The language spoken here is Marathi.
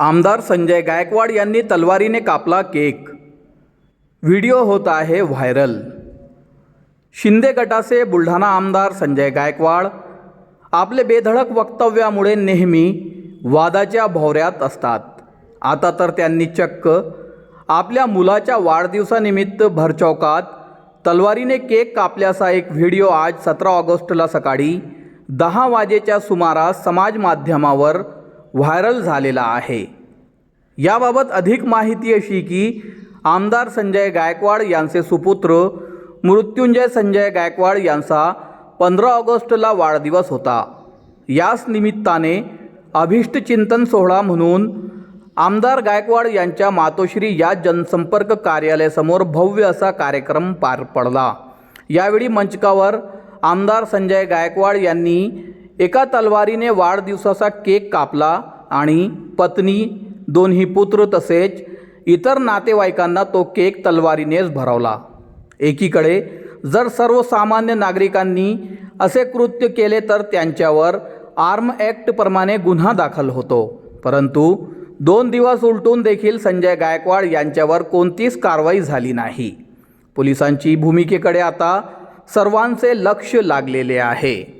आमदार संजय गायकवाड यांनी तलवारीने कापला केक. व्हिडिओ होत आहे व्हायरल. शिंदे गटाचे बुलढाणा आमदार संजय गायकवाड आपले बेधडक वक्तव्यामुळे नेहमी वादाच्या भोवऱ्यात असतात. आता तर त्यांनी चक्क आपल्या मुलाच्या वाढदिवसानिमित्त भरचौकात तलवारीने केक कापल्याचा एक व्हिडिओ आज सतरा ऑगस्टला सकाळी दहा वाजेच्या सुमारास समाज माध्यमावर व्हायरल झालेला आहे. याबाबत अधिक माहिती अशी की आमदार संजय गायकवाड यांचे सुपुत्र मृत्युंजय संजय गायकवाड यांचा पंधरा ऑगस्टला वाढदिवस होता. याच निमित्ताने अभिष्ट चिंतन सोहळा म्हणून आमदार गायकवाड यांच्या मातोश्री या जनसंपर्क कार्यालयासमोर भव्य असा कार्यक्रम पार पडला. यावेळी मंचकावर आमदार संजय गायकवाड यांनी एका तलवारीने वाढदिवसाचा केक कापला आणि पत्नी दोन्ही पुत्र तसेच इतर नातेवाईकांना तो केक तलवारीनेच भरवला. एकीकडे जर सर्वसामान्य नागरिकांनी असे कृत्य केले तर त्यांच्यावर आर्म ॲक्टप्रमाणे गुन्हा दाखल होतो. परंतु दोन दिवस उलटून देखील संजय गायकवाड यांच्यावर कोणतीच कारवाई झाली नाही. पोलिसांची भूमिकेकडे आता सर्वांचे लक्ष लागलेले आहे.